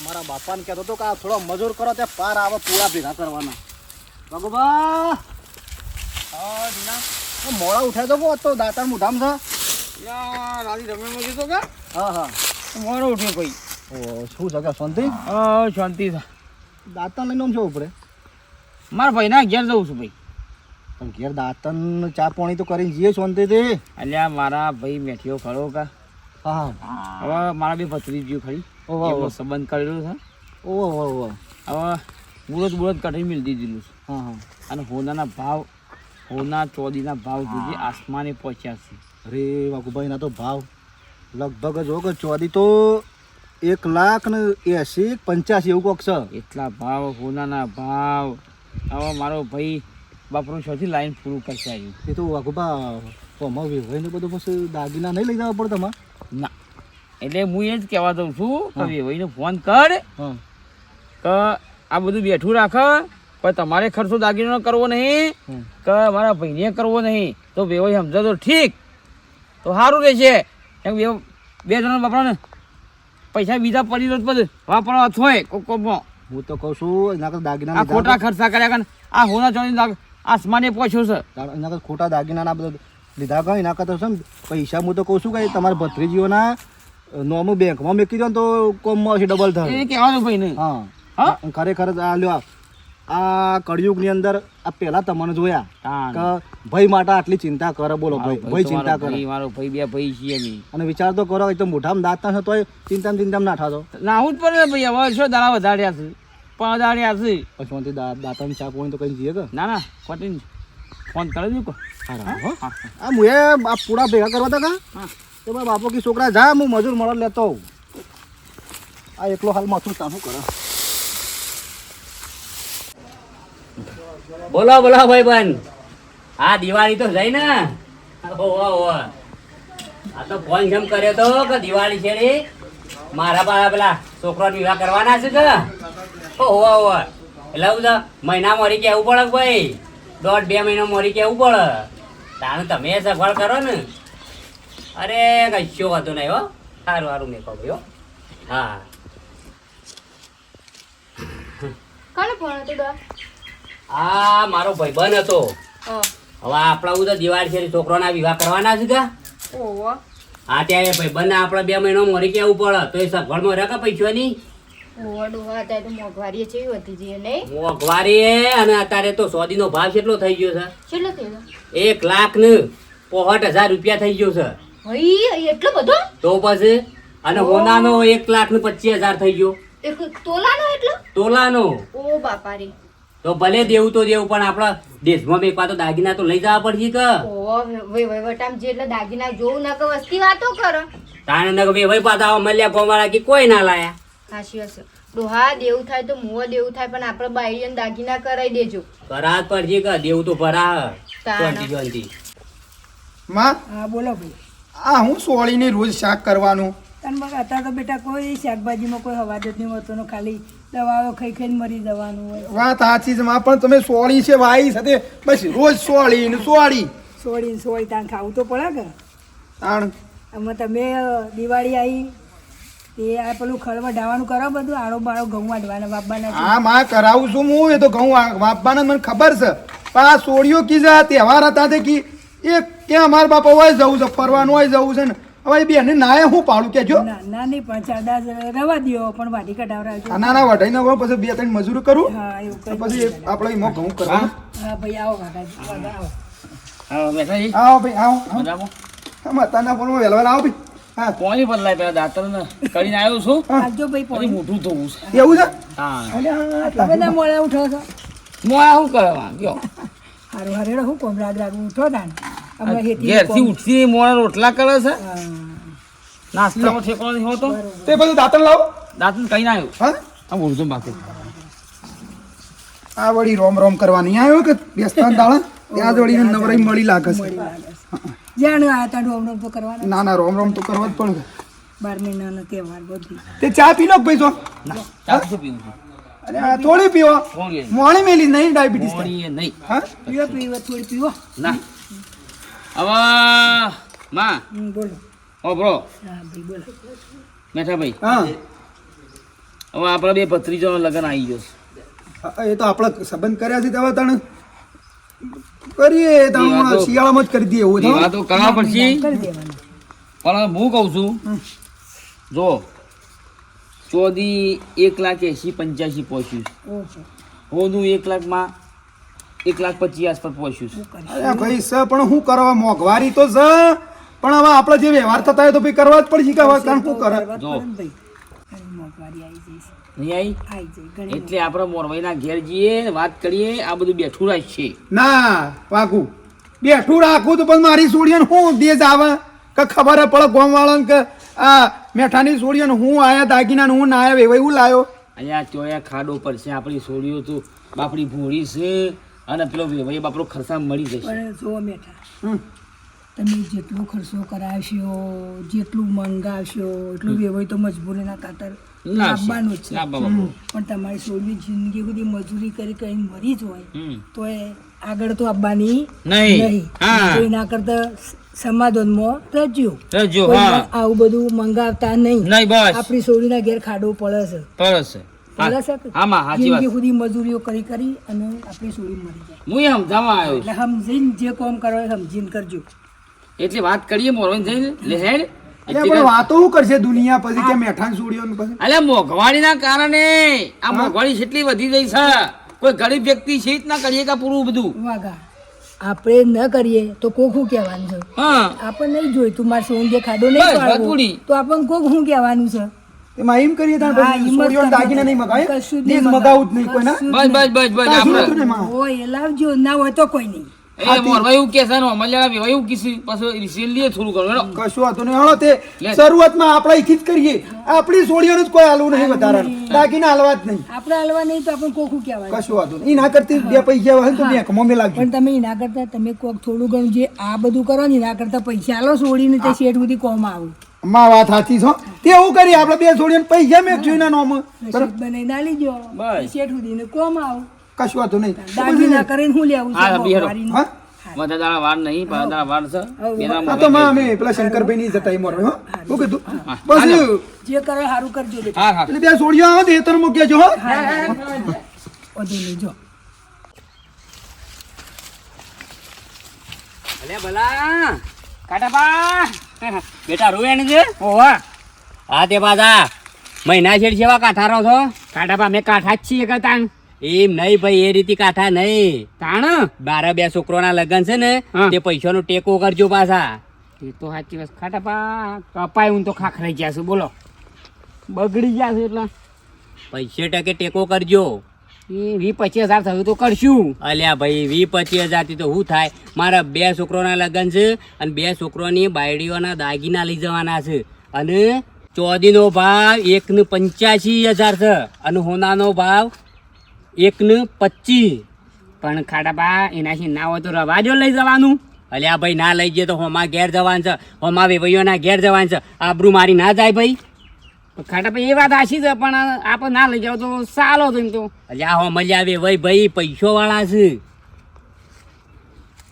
તમારા બાપાને કહેતો હતો કે આ થોડો મજૂર કરો તે પાર આવે પૂરા ભેગા કરવાના. ભગવા હા તો મોડા ઉઠાય તો કહો તો દાંતણ મુઢામ છે. યા રાજી રમેશમાં જતો કે? હા હા. મોડો ઉઠ્યો ભાઈ ઓ શું છે શાંતિ? હા શાંતિ છે. દાંતણ લઈને આમ જવું પડે? મારા ભાઈના ઘેર જવું છું ભાઈ. પણ ઘેર દાંતણ ચા પાણી તો કરીને જઈએ શાંતિથી. અલ્યા મારા ભાઈ મેઠીઓ ખરો કા? હા હવે મારા બે ભત્રીજીઓ ખરી. એવો સંબંધ કરેલો છે. ઓહો ઓહો હવે બુરત બુરત કાઢી મિલ દીધેલું છે. હા હા. અને હોનાના ભાવ હોના ચોદીના ભાવ સુધી આસમાને પહોંચ્યા છે. અરે વાઘુભાઈના તો ભાવ લગભગ જો કે ચોદી તો એક લાખ ને એસી પંચ્યાસી એવું કોક છે. એટલા ભાવ હોનાના ભાવ. હવે મારો ભાઈ બાપરું છોથી લાઈન પૂરું કરશે એ તો વાઘુભા આમાં ને બધું પછી દાગીના નહીં લઈ જવા પડે તમારે? ના. એટલે હું એ જ કહેવા દઉં છું કે વેવાઈને ફોન કર. કે આ બધું બેઠું રાખ પણ તમારે ખર્ચો દાગીનો કરવો નહીં કે મારા ભાઈને કરવો નહીં. તો વેવાઈ સમજો તો ઠીક. તો સારું રહેશે. કેમ બે- બે જણા બાપરાને પૈસા બીજા પડી રોજ બધું વાપરવા થોય કોક કોકમાં. હું તો કહું છું એના કરતા દાગીના આ ખોટા ખર્ચા કર્યા કારણ આ હોના ચોની આસમાને પહોંચ્યો છે. એના કરતા ખોટા દાગીના બધા લીધા કઈ એના કરતા પૈસા હું તો કહું છું કે તમારા ભત્રીજીઓના નોમું બેંકમાં મૂકી દો ને તો કોમમાં હશે ડબલ એ થાય કહેવાનું ભાઈ નહીં. હા. હા? ખરેખર આ લ્યો આ. કળિયુગની અંદર આ પહેલા તમને જોયા કે ભાઈ માટે આટલી ચિંતા કરે. બોલો ભાઈ ભાઈ ચિંતા કરે. મારો ભાઈ બે ભાઈ છીએ અને વિચાર તો કરો એ તો મોઢામાં દાંત ના છે તોય ચિંતા ચિંતા ના થાતો નાહવું જ પડે ભાઈ હવે શું દાડા વધાર્યા છે? પણ વધાર્યા છે. પછી દાંતણ ચા પોણી તો કઈ જઈએ કે? ના ના ખોટી ફોન કરે હો. હા? આ મુએ આ પૂરા ભેગા કરવા હતા કા? હા. તો મારા બાપો કી છોકરા, જા, હું મજૂર મળો લેતો આવું. આ એકલો હાલ માથું તાફું કરે. બોલો બોલો ભાઈ બન હા દિવાળી તો જઈ ને. ઓવા ઓવા આ તો ફોન જેમ કર્યો તો કે દિવાળી છે મારા બાળા પેલા છોકરાનો વિવાહ કરવાના છે કે? ઓવા ઓવા એટલે હું તો મહિના મરી કેવું પડે ભાઈ? દોઢ બે મહિના મરી કેવું પડે? તાણે તમે સગવડ કરો ને. અરે કશો વાંધો નહીં હો. સારું સારું મેં કહું હો. હા. કોને ફોન હતો આ મારો ભાઈબંધ હતો. હવે આપણા હું તો દિવાળી છે છોકરાના વિવાહ કરવાના છે કે? ઓહો. હા ત્યારે ભાઈ બંને આપણે બે મહિનો મોરી કેવું પડે તો એ સગવડમાં રહે કે પૈસા ની? તો મોંઘવારી અને અત્યારે તો સોદીનો ભાવ કેટલો થઈ ગયો છે? એક લાખ ને પોહટ હજાર રૂપિયા થઈ ગયો છે. એટલો બધો? તો પછી? અને હોનાનો એક લાખ ને પચીસ હજાર થઈ ગયો. તોલાનો એટલો? તોલાનો. ઓ બાપા રે તો ભલે દેવું તો દેવું પણ આપણા દેશમાં એક વાતો દાગીના તો લઈ જવા પડશે કે? ઓહો વહીવટામ જેટલા દાગીના જોવું ના કે વસ્તી વાતો કરો. તાણે નક ભાઈ પાછા મળ્યા ગોમાળા કે કોઈ ના લાયા. હાશી હશે. ડોહા દેવું થાય તો મુઓ દેવું થાય પણ આપણે બાઈને દાગીના કરાવી દેજો. કરાત પડશે કે? દેવું તો ભરા માં? હા બોલો ભાઈ. આ હું સોળીને રોજ શાક કરવાનું? તને બघ અત્યારે તો બેટા કોઈ શાકભાજીમાં કોઈ હવા જ નહીં હોતો ખાલી દવાઓ ખાઈ ખાઈને મરી જવાનું હોય. વાત સાચી છે માં પણ તમે સોળી છે વાઈ સાથે બસ રોજ સોળી ને સોળી. સોળી ને સોળી તાણ ખાવું તો પડે કે? તાણ? અમે તમે દિવાળી આવી તે આ પેલું ખળ વઢાવાનું કરો બધું આળો બાળો ઘઉં વાઢવાના બાપાના હા માં કરાવું છું હું એ તો ઘઉં વાપવાના મને ખબર છે. પણ આ સોળીઓ કીધા તહેવાર હતા તે કી એ કે અમારા બાપા હોય જવું છે ફરવાનું હોય જવું છે ને. હવે બેને નાય હું પાડું કેજો. ના ના નહીં પણ ચાદા રવા દો પણ વાઢી કઢાવરાજો ના ના વઢાઈ ના પછી બે ત્રણ મજૂરી કરું. હા એવું પછી આપણે એમાં ઘઉં કરવા હા ભાઈ આવો વાઢા વાઢા આવો. બેઠા આવો ભાઈ આવો આવો. મજામાં હા માતાના ફોનમાં વહેલા આવો ભાઈ. હા. બદલાય પેલા દાંતર ને કરીને આવ્યો છું. આવજો ભાઈ પોણી. મોટું થવું છે. એવું છે? હા. એટલે બધા મોડા ઉઠો છો? મોયા શું કરવા? ગયો. હારું હારેડો હું કોમ રાગ રાગ ઉઠો તાન ઘેરથી ઉઠતી મોડા રોટલા કરે છે. નાસ્તામાં ઠેકવાનો નહીં હોતો તે બધું દાંતણ લાવો. દાંતણ કઈ ના આવ્યું? હા? આ બોલજો બાકી. આ વળી રોમ રોમ કરવાની આવ્યો કે બેસતા દાળા ત્યાં જ વળી નવરાઈ મળી લાગે છે. જાણે આયા તા રોમ રોમ તો કરવાના ના ના રોમ રોમ તો કરવા જ પડે. બાર મહિનાનો તહેવાર બધું. તે ચા પી લો કે ભાઈ તો ના ચા તો પીવું અરે આ થોડી પીવો. મોણી મેલી નહીં ડાયાબિટીસ નહીં. હા? પીવો પીવો થોડી પીવો. ના. હવે માં. બોલો. ઓ બ્રો. હા ભાઈ બોલો. મેઠા ભાઈ હા. હવે આપણા બે ભત્રીજાનો લગ્ન આવી ગયો એ તો આપણે સંબંધ કર્યા છે તેવા કરીએ તો શિયાળામાં જ કરી દઈએ એવું એ તો કરવા પડશે. પણ હું કહું છું જો ચોદી એક લાખ એસી પંચ્યાસી પહોંચ્યું હોનું એક લાખમાં એક લાખ પચીસ આસપાસ પહોંચ્યું છે. અરે ભાઈ સર પણ હું કરવા મોંઘવારી તો છે. પણ હવે આપણે જે વ્યવહાર થતા હોય તો ભાઈ કરવા જ પડશે કે હવે કારણ શું કરે? જો. નહીં આવી એટલે આપણે મોરવાઈના ઘેર જઈએ વાત કરીએ આ બધું બેઠું રાખશે ના પાકું બેઠું રાખું તો પણ મારી સોડિયન હું દેશ આવે? કે ખબર પડે ગોમ વાળાને કે આ મેઠાની સોડિયન હું આયા દાગીના હું ના આવ્યા એવું લાયો? અહીંયા ચોયા ખાડો પર છે આપણી સોડીઓ તો બાપડી ભૂરી છે. અને પેલો વેવાઈ બાપરો ખર્ચા મળી જશે. જો મેઠા તમે જેટલો ખર્ચો કરાવશો જેટલું મંગાવશો એટલું વ્યવહાર તો મજબૂરીના લાવશે. લાવવાનું જ છે. પણ તમારી સોળમી જિંદગી બધી મજૂરી કરી કઈ મરી જ હોય. તો એ આગળ તો આવવાની નહીં. એના કરતા સમાધાનમાં રજ્યો રજ્યો આવું બધું મંગાવતા નહીં. આપણી સોળીના ઘેર ખાડો પડે છે. પડે છે. જિંદગી સુધી મજૂરીઓ કરી કરી અને આપણી સોળી મરી જાય. હું સમજાવવા આવ્યો એટલે સમજીને જે કામ કરો સમજીને કરજો. એટલે વાત કરીએ મોરવાઈ જઈને લે હેડ. એટલે પણ વાતો શું કરશે દુનિયા પછી કે મેઠાની સોડિયો પછી? અલ્યા મોંઘવારીના કારણે આ મોંઘવારી કેટલી વધી ગઈ છે કોઈ ગરીબ વ્યક્તિ છે જ ના કરીએ કે પૂરું બધું? વાગા આપણે ન કરીએ તો કોક શું કહેવાનું છે? હા. આપણને નહીં જોઈતું મારે સોન જે ખાડો નહીં. તો આપણને કોક શું કહેવાનું છે? એમાં એમ કરીએ તાર પછી સોડિયો ને નહીં મગાવે કશું જ દીજ નહીં મગાવું જ નહીં કોઈના બસ બસ બસ બસ આપણે નતું ને એમાં. હોય લાવજો ના હોય તો કોઈ નહીં. એ મોરવાઈ એવું કે છે ને અમલ્યાના વેવાઈ એવું કીધું પછી રિસીલ લઈએ થોડું ઘણું હેડો. કશું હતું નહીં. હળો તે શરૂઆતમાં આપણે જ કરીએ. આપણી સોડિયોનું જ કોઈ હાલવું નહીં વધારે દાગીના હાલવા જ નહીં. આપણે હાલવા નહીં તો આપણે કોક શું કશું હતું નહીં. ઈ ના કરતી બે પૈસા હોય તો તો બેંકમાં લાગે પણ તમે એના કરતા તમે કોક થોડું ઘણું જે આ બધું કરો ને ના કરતા પૈસા આલો સોડીને તે શેઠ સુધી કોમ આવું. માં વાત સાચી છો તે એવું કરી આપણે બે જોડીને પૈસા મેં જોઈને નોમ. આલી દો બસ. શેઠ સુધી કોમ આવ. કશું વાતો નહીં. દાગીના કરીને હું લેવું હા, છે હા? બધા વાર નહીં બધા વાર છે. આ તો માં અમે પેલા શંકરભાઈ ની જતા મોર હો. શું કીધું? બસ. જે કરે સારું કરજો હા હા. એટલે બે સોડિયા આવે લેજો અલે ભલા. કાટાપા બેટા રોવેણ છે? ઓવા હા તે પાછા. મહિના છેડ સેવા કાઠા રહો છો કાઠાપા અમે કાઠા જ છીએ કરતા એમ નહીં ભાઈ એ રીતે કાઠા નહીં. તાણ? બારે બે છોકરોના લગ્ન છે ને. તે પૈસાનો ટેકો કરજો પાછા. એ તો સાચી વાત ખાટા પા કપાય હું તો ખાખરાઈ ગયા છું. બોલો. બગડી ગયા છે એટલે. પૈસે ટકે ટેકો કરજો. વી પચીસ હજાર થયું તો કરશું. અલ્યા ભાઈ વી પચીસ હજારથી તો શું થાય? મારા બે છોકરોના લગ્ન છે અને બે છોકરોની બાયડીઓના દાગીના લઈ જવાના છે. અને ચોદીનો ભાવ એકને પંચ્યાસી હજાર છે અને હોનાનો ભાવ એકને પચીસ. પણ ખાડાપા એનાથી ના હોય તો રવાજો લઈ જવાનું. અલ્યા ભાઈ, ના લઈ જઈએ તો હોમાં ઘેર જવાનું છે. હોમાં વેવૈયોના ઘેર જવાનું છે. આબરૂ મારી ના જાય ભાઈ. ખાટા ભાઈ એ વાત આશી છે પણ આપણે ના લઈ જાવ તો સારો એમ તો. અલ્યા હો મજા આવે ભાઈ પૈસો વાળા છે.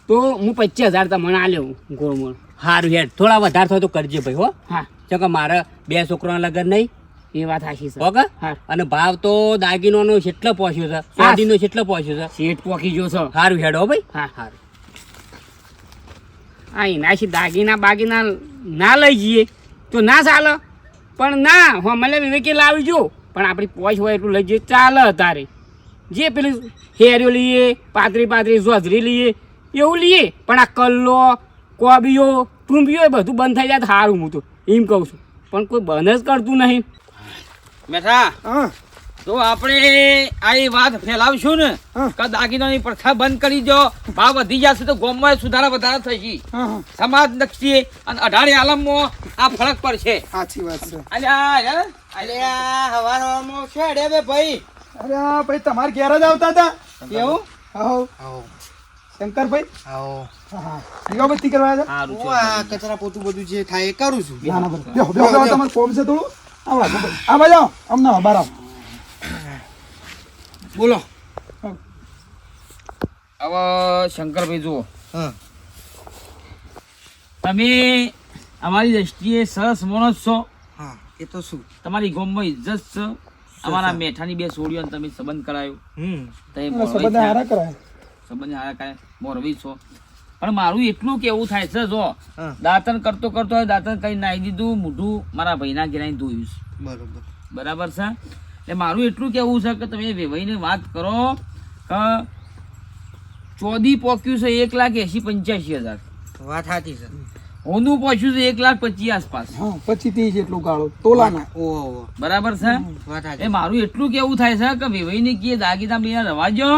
તો હું પચીસ હજાર તમને લેવું ગોળમોળ સારું હેડ થોડા વધારે થાય તો કરજે ભાઈ હો. હા. ચો કે મારે બે છોકરાના લગ્ન નહીં? એ વાત આશી છે. ઓકે અને ભાવ તો દાગીનોનો કેટલો પહોંચ્યો છે. સોદીનો કેટલો પહોંચ્યો છે. શેઠ પોકી જો છો. સારું હેડ ભાઈ. હા. સારું આ એનાથી દાગીના બાગીના ના લઈ જઈએ. તો ના ચાલે. પણ ના હું મને વિવેકે લાવજો પણ આપણી પોચ હોય એટલું લઈ જઈએ ચાલે તારે. જે પેલી હેરીઓ લઈએ પાતરી પાતરી જોજરી લઈએ એવું લઈએ. પણ આ કલ્લો કોબીઓ ટૂંબીઓ એ બધું બંધ થઈ જાય તો સારું હું તો. એમ કહું છું. પણ કોઈ બંધ જ કરતું નહીં. બેઠા હા. તો આપણે આ વાત ફેલાવશું ને કે દાગીનાની પ્રથા બંધ કરી દો. ભાવ વધી જશે તો ગોમમાં સુધારા વધારા થશે. સમાજ નક્ષી અને અઢારે આલમમાં આ ફરક પડશે. સાચી વાત છે. અલ્યા છે અડે બે ભાઈ. તમારે ઘેર જ આવતા હતા? એવું? આવો. શંકરભાઈ? દીવાબત્તી કરવા આવ્યા હું આ કચરા પોતું બધું જે થાય એ કરું છું. બેહો, બેહો, કોમ છે થોડું? આવો, આવો, ભાઈ. આવો. આમ આવો, આવો. બોલો. હવે શંકરભાઈ જુઓ. હા. તમે અમારી દ્રષ્ટિએ સરસ માણસ છો. હા એ તો શું? તમારી ગોમમાં ઇજ્જત છે. અમારા મેઠાની બે સોડીઓ તમે સંબંધ કરાયો. સંબંધ હારા કરાય. સંબંધ હારા કાંઈ મોરવી છો. પણ મારું એટલું કેવું થાય છે જો દાંતન કરતો કરતો દાંતણ કઈ નાહી દીધું મોઢું મારા ભાઈના ઘેરાઈ ધોયું છે. બરોબર. બરાબર છે? એટલે મારું એટલું કેવું છે કે તમે વેવાઈને વાત કરો કે ચોદી પોક્યું છે એક લાખ એસી પંચ્યાસી હજાર. વાત સાચી છે. હોનું પહોંચ્યું છે એક લાખ પચીસ આસપાસ. હા પછી ત્રીસ એટલું ગાળો તોલાના. ઓહો બરાબર છે? એ મારું એટલું કેવું થાય છે કે વેવાઈને કીએ દાગીના બે રવાજો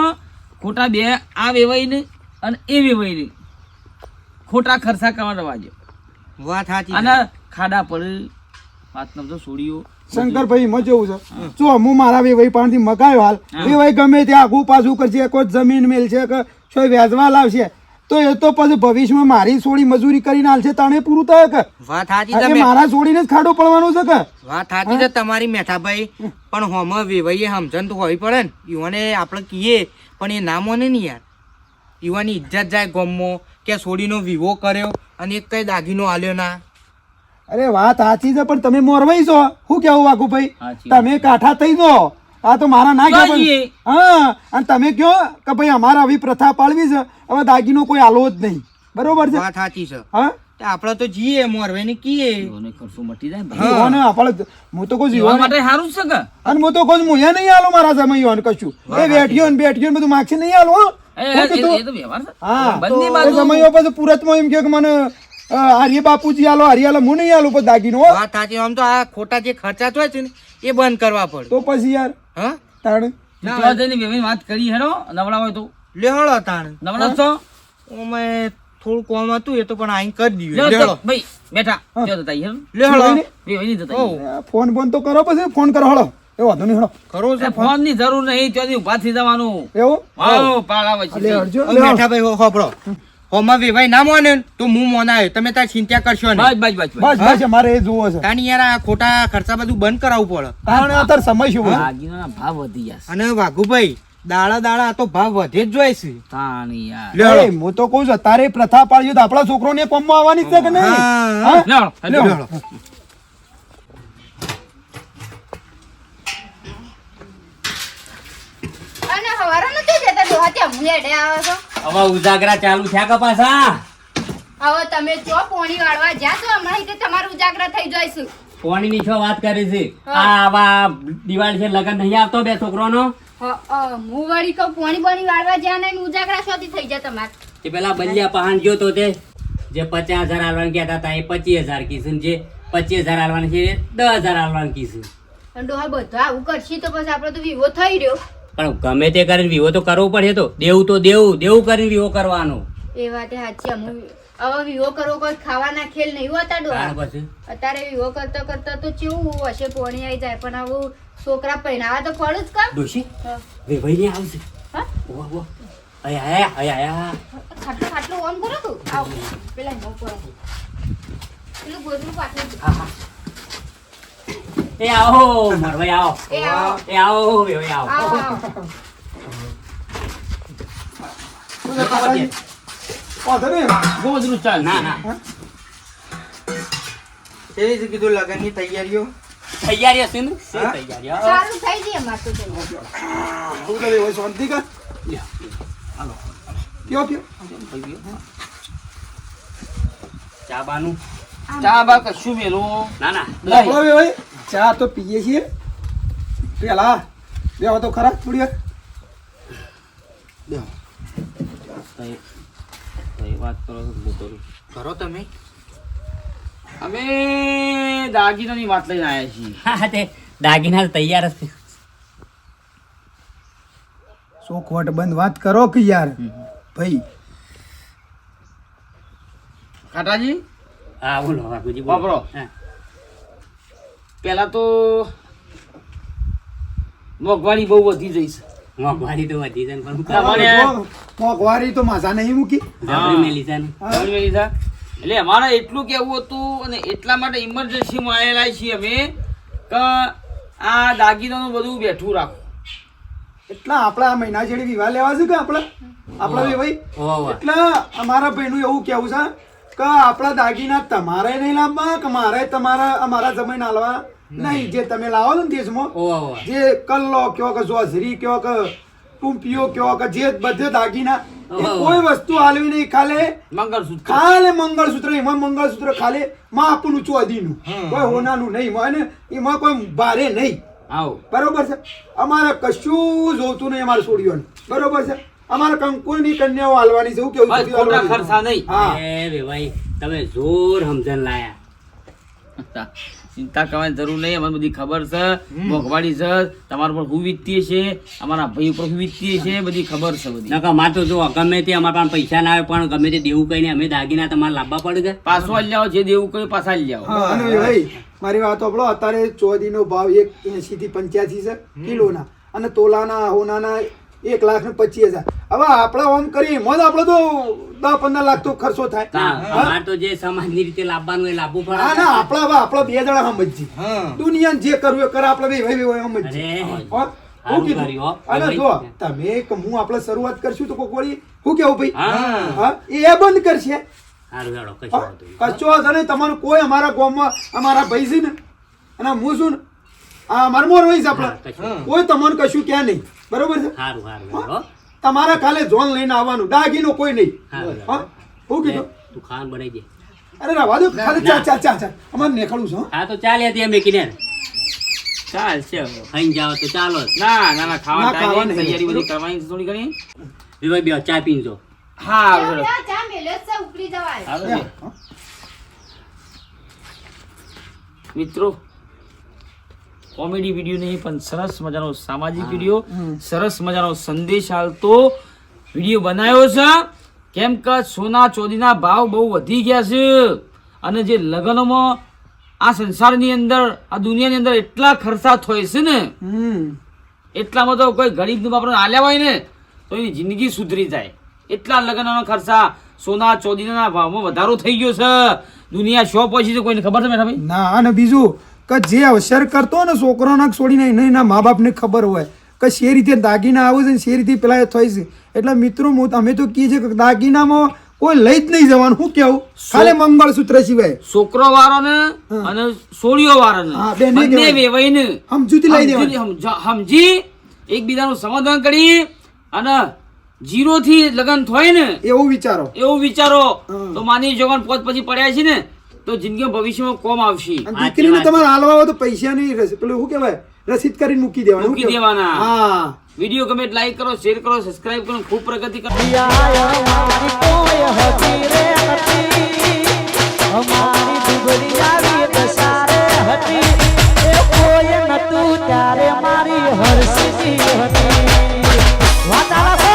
ખોટા બે આ વેવાઈને અને એ વેવાઈને. ખોટા ખર્ચા કરવા રવાજો વાત સાચી અને ખાડા પડે વાત નમતો છોડીઓ. શંકરભાઈ એમાં જેવું છે. જો હું મારા વેવાઈ પાસેથી મગાવ્યો હાલ. વેવાઈ ગમે ત્યાં આગું પાછું કરશે કોઈ જમીન મેલ છે કે કોઈ વેચવા લાવશે તો એ તો પછી ભવિષ્યમાં મારી સોડી મજૂરી કરીને હાલશે તાણે પૂરું થાય કે? વાત સાચી તમે. મારા સોળીને જ ખાડો પડવાનો છે કે? વાત સાચી છે તમારી મેઠાભાઈ પણ હોમ વેવાઈએ સમજણ તો હોવી પડે ને. યુવાને આપણે કહીએ પણ એ ના માને નહીં યાર. યુવાની ઇજ્જત જાય ગમો કે સોડીનો વિવો કર્યો અને એક કઈ દાગીનો આલ્યો ના. અરે વાત સાચી છે પણ તમે મોરવાઈ છો. શું કેવું વાકુ ભાઈ? તમે કાઠા થઈ જો આ તો મારા ના ક્યાં કહેવાય. હા અને તમે કહો કે ભાઈ અમારે આવી પ્રથા પાળવી છે? હવે દાગીનો કોઈ આલો જ નહીં. બરોબર છે? વાત સાચી છે. હા? આપડે તો જીએ મોરવે ને કીએ ખર્ચો મટી જાય. જીવોને હું તો કહું જીવવા માટે સારું છે કે? અને હું તો કહું મુયા નહીં આલો મારા સમય કશું. એ બેઠ્યો ને બેઠ્યો ને બધું માગશે નહીં આલો હો. એ- શું એ- કીધું? એ તો વ્યવહાર છે. હા. બંને બાજુ સમયો પછી પુરતમાં એમ કે મને અ, આર્ય બાપુજી આલો હરિયાલો આલો હું નહીં આલું પછી દાગીનો વાત સાચી આમ તો આ ખોટા જે ખર્ચા થાય છે ને એ બંધ કરવા પડે. તો પછી યાર હા? તાણ. ત્યાં જઈને વેવાઈને વાત કરી હેરો નવડા હોય તો. લેહળો તાણ. નવડા છો ઓમે થોડું કોમ હતું એ તો પણ આઈ કરી દીધું. લેહળો ભાઈ બેઠા. જો જતા હેડો. લેહળો વેવાઈને જતા ઓ એ ફોન બોન તો કરો પછી ફોન કરો હળો. એ વાંધો નહીં હળો. ખરો છે ફોન? ની જરૂર નહીં ત્યાંથી ઊભા થઈ જવાનું. એવું? હા પાળા લે હળજો ઓ લે હળ. મેઠાભાઈ હો હોભળો હોમાં વેવાય ના મોને તો હું મોનાય તમે તાર ચિંતા કરશો ને બસ બસ બસ બસ. બસ મારે એ જોવો છે. તાની યાર આ ખોટા ખર્ચા બધું બંધ કરાવવું પડે. કારણ અત્યારે સમય શું છે ભાવ વધી જશે અને વાઘુભાઈ દાડા દાડા તો ભાવ વધે જ જોઈએ છે. તાણી યાર. હું તો કહું છું તારે પ્રથા પાડ્યું તો આપણા છોકરોને કોમમાં આવવાની છે કે નહીં? હા. લે લેવડો, અને હવારે નથી જતા? ડોહા ત્યાં મુંડે આવે છો? હવે ઉજાગરા ચાલુ થયા કે પાછા? હવે તમે જો પોણી વાળવા જ્યાં તો હમણાં તે તમારું ઉજાગરા થઈ જઈશું. પોણી ની છો વાત કરી છે? આ આવા દિવાળ છે લગન નહીં આવતો બે છોકરોનો? હું વળી કહું પોણી બોણી વાળવા જ્યાં નહીં ઉજાગરા શોધી થઈ જાય તમારે. તે પેલા બલિયા પહાણ ગયો તો તે જે પચાસ હજાર આલવાનું કહેતા હતા એ પચીસ હજાર કીધું જે પચીસ હજાર આલવાનું છે દસ હજાર આલવાનું કીધું. ડોહા બધા આવું કરશી તો પછી આપણો તો વિવો થઈ રહ્યો. પણ ગમે તે કરીને વિવો તો કરવો પડે તો. દેવું તો દેવું દેવું કરીને વિવો કરવાનો. એ વાતે સાચી અમુ હવે વિવો કરવો કોઈ ખાવાના ખેલ નહીં હોતા ત્યાર અત્યારે વિવો કરતા કરતા તો કેવું હશે પોણી આવી જાય. પણ આવું છોકરા પહેરાવા તો પડું જ કામ ડોશી હા. વેભાઈ ને આવશે. હા? ઓહો. અયા અયા અયા આયા. ખાટલું ખાટલું ઓન કરો તું. આવ. પેલા નો કરો પેલું ગોદરું પાટલું હા, હા. એ આવો મારભાઈ આવો એ આવો. એ આવો વેભાઈ આવો આવો આવો છે ના ના રીતે કીધું લગનની તૈયારીઓ? સારું થઈ જાય અમાર તો શું કરે શાંતિ કર કયો કયો ચા બાનું ચા બા કશું મેલું ના ના ભાઈ ચા તો પીએ છીએ. પેલા બેહો તો ખરા થોડી વાર. બેહો. વાત કરો તો હું કરું. કરો તમે અમે દાગીનાની વાત લઈને આવ્યા છીએ. હા તે દાગીના તૈયાર જ છે. ચોખવટ બંધ વાત કરો કે યાર. ભાઈ. કાટાજી હા બોલો બાપુજી બોલો. વાપરો. હા. પેલા તો મોંઘવારી બહુ વધી જઈ છે. મોંઘવારી તો વધી જાય પણ મોંઘવારી તો માથા નહીં મૂકી. મેલી? એટલે અમારે એટલું કેવું હતું અને એટલા માટે ઇમરજન્સીમાં આવેલા છીએ અમે કે આ દાગીનાનું બધું બેઠું રાખો. એટલા આપણા આ મહિના જેડી વિવાહ લેવા છે કે આપણા? આપણા ભાઈ. એટલે અમારા ભાઈનું એવું કેવું છે કે આપણા દાગીના તમારે નહીં લાવવા કે મારે તમારા અમારા જમીન હાલવા નહીં. જે તમે લાવો ને દેશમાં જે કલ્લો કયો કે જોઝરી કયો કે ટુંપીઓ કયો કે જે બધે દાગીના કોઈ વસ્તુ હાલવી નહીં ખાલે મંગળસૂત્ર. ખાલે મંગળસૂત્ર એમાં મંગળસૂત્ર ખાલે માં આપણું ચોદીનું કોઈ હોનાનું નહીં હોય ને એમાં કોઈ ભારે નહીં. આવો. બરોબર છે? અમારે કશું જોતું નહીં અમારે છોડીઓને. બરોબર છે? અમારે કંકુની કન્યાઓ હાલવાની છે કેવું બસ ખોટા ખર્ચા નહીં. હા. એ ભાઈ તમે જોર સમજણ લાયા. ચિંતા કરવાની જરૂર નહીં અમને બધી ખબર છે મોંઘવારી છે તમારા પર હું વીતતી છે અમારા ભાઈ ઉપર હું વીતતી છે બધી ખબર છે બધી. નકા માતો તો જો ગમે તે અમારા પાસે પૈસા ના આવે પણ ગમે તે દેવું કહીને અમે દાગીના તમારે લાવવા પડે પાછો આવી આવો જે દેવું કહ્યું પાછા ભાઈ મારી વાત આપણો અત્યારે ચોદીનો ભાવ એક એસી થી પંચ્યાસી છે કિલોના અને તોલાના હોનાના એક લાખ ને પચીસ હજાર. હવે આપણે આમ કરીએ એમાં આપડે આપણે તો દસ પંદર લાખ તો ખર્ચો થાય. હા? તો જે સમાજની રીતે લાવવાનું એ લાવવું પડે. ના ના આપણે હવે આપણે બે જણા સમજી દુનિયા જે કરવું એ કરે આપણે બે ભાઈ ભાઈ સમજી અરે હો? સારું હું કીધું? અને જો તમે કે હું આપણે શરૂઆત કરશું તો કોક વળી શું કેવું ભાઈ? હા. હા એ બંધ કરશે. કશું હા? નહીં. નહીં તમારું કોઈ અમારા ગામમાં અમારા ભાઈ છે ને અને હું છું ને આ મોર હોય છે આપણે. કોઈ તમને કશું ક્યાં નહીં. બરોબર છે? સારું સારું. તમારા ખાલે જોન લઈને આવવાનું. દાગીનો કોઈ નહીં. હા? હું કીધું? તું ખાન બનાવી દે. અરે ના વાદો ખાલી ચા ચા ચા ચા. અમારે નીકળવું છે હા. તો ચાલે તે મેકીને ચાલ છે ખાઈ જાવ જાઓ તો ચાલો. ના ના ના ખાવા ના, ખાવા ટાઈમ તૈયારી બધી કરવાની થોડી ઘણી. વિભાઈ બે ચા પીજો હા ચા મેલે છે, ઉપડી જવાય. મિત્રો કોમેડી વીડિયો નહીં પણ સરસ મજાનો સામાજિક વીડિયો સરસ મજાનો સંદેશ હાલતો વીડિયો બનાવ્યો છે. કેમ કે સોના ચોદીના ભાવ બહુ વધી ગયા છે અને જે લગ્નમાં આ સંસારની અંદર આ દુનિયાની અંદર એટલા ખર્ચા થાય છે ને એટલામાં તો કોઈ ગરીબ આપણે આલ્યા હોય ને તો એની જિંદગી સુધરી જાય. એટલા લગ્નના ખર્ચા સોના ચોદીના ભાવમાં વધારો થઈ ગયો છે. દુનિયા શો પહોંચી છે કોઈને ખબર છે ના અને બીજું કે જે અવસર કરતો ને છોકરાના છોડીને એને એના મા બાપને ખબર હોય કે શે રીતે દાગીના આવે છે ને શે રીતે પેલા થાય છે. એટલે મિત્રો હું અમે તો કહીએ છીએ કે દાગીનામાં કોઈ લઈ જ નહીં જવાનું. શું કેવું? ખાલી મંગળસૂત્ર સિવાય. છોકરો વાળાને અને સોળીઓ વાળો ને બેને. વેવાઈને સમજૂતી લઈ દેવાની. સમજી- એકબીજાનું સમાધાન કરી અને જીરો થી લગ્ન થાય ને એવું વિચારો. એવું વિચારો. તો માની જોગન પોત પછી પડ્યા છે ને તો જિંદગી ભવિષ્યમાં કોમ આવશે. દીકરીને તમારે હાલવા હોય તો પૈસાની પેલું શું કહેવાય? રસીદ કરીને મૂકી દેવાનું. મૂકી દેવાના. હા. વીડિયો ગમે લાઈક કરો શેર કરો સબસ્ક્રાઇબ કરો ખૂબ પ્રગતિ કરો. મારી દુબળી હતી. એ